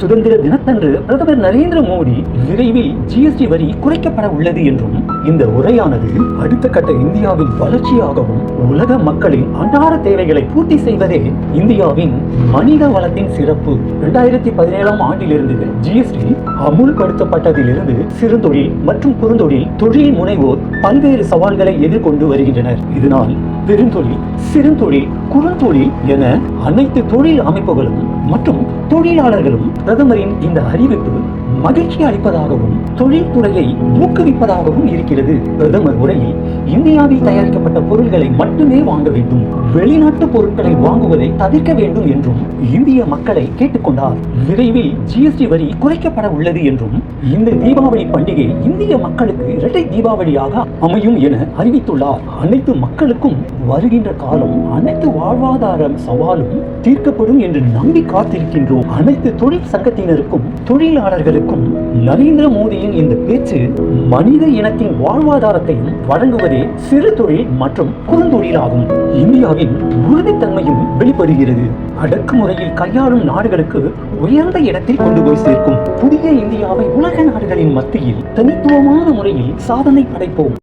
சுதந்திர தினத்தன்று பிரதமர் நரேந்திர மோடி விரைவில் ஜிஎஸ்டி வரி குறைக்கப்பட உள்ளது என்றும் இந்த உரையானது அடுத்த கட்ட இந்தியாவின் வளர்ச்சியாகவும் உலக மக்களின் அன்றாட தேவைகளை பூர்த்தி செய்வதே இந்தியாவின் மனித வளத்தின் சிறப்பு. இரண்டாயிரத்தி பதினேழாம் ஆண்டிலிருந்து ஜிஎஸ்டி அமுல்படுத்தப்பட்டதிலிருந்து சிறுதொழில் மற்றும் குறுந்தொழில் தொழில் முனைவோர் பல்வேறு சவால்களை எதிர்கொண்டு வருகின்றனர். இதனால் பெருந்தொழில் சிறுந்தொழில் குறுந்தொழில் என அனைத்து தொழில் அமைப்புகளும் மற்றும் தொழிலாளர்களும் பிரதமரின் இந்த அறிவிப்பு மகிழ்ச்சி அளிப்பதாகவும் தொழில்துறையை ஊக்குவிப்பதாகவும் இருக்கிறது. பிரதமர் உரையில் இந்தியாவில் தயாரிக்கப்பட்ட பொருட்களை மட்டுமே வாங்க வேண்டும். வெளிநாட்டு பொருட்களை வாங்குவதை தவிர்க்க வேண்டும் என்றும் இந்திய மக்களை கேட்டுக்கொண்டார். விரைவில் ஜிஎஸ்டி வரி குறைக்கப்பட உள்ளது என்றும் இந்த தீபாவளி பண்டிகை இந்திய மக்களுக்கு இரட்டை தீபாவளியாக அமையும் என அறிவித்துள்ளார். அனைத்து மக்களுக்கும் வருகின்ற காலம் அனைத்து வாழ்வாதார சவாலும் தீர்க்கப்படும் என்று நம்பி காத்திருக்கின்றோம். அனைத்து தொழில் சங்கத்தினருக்கும் தொழிலாளர்களுக்கும் நரேந்திர மோடியின் இந்த பேச்சு மனித இனத்தின் வாழ்வாதாரத்தையும் வழங்குவதே சிறு தொழில் மற்றும் குறுந்தொழிலாகும். இந்தியாவின் உறுதித்தன்மையும் வெளிப்படுகிறது. அடக்குமுறையில் கையாளும் நாடுகளுக்கு உயர்ந்த இடத்தில் கொண்டு போய் சேர்க்கும் புதிய இந்தியாவை உலக நாடுகளின் மத்தியில் தனித்துவமான முறையில் சாதனை படைப்போம்.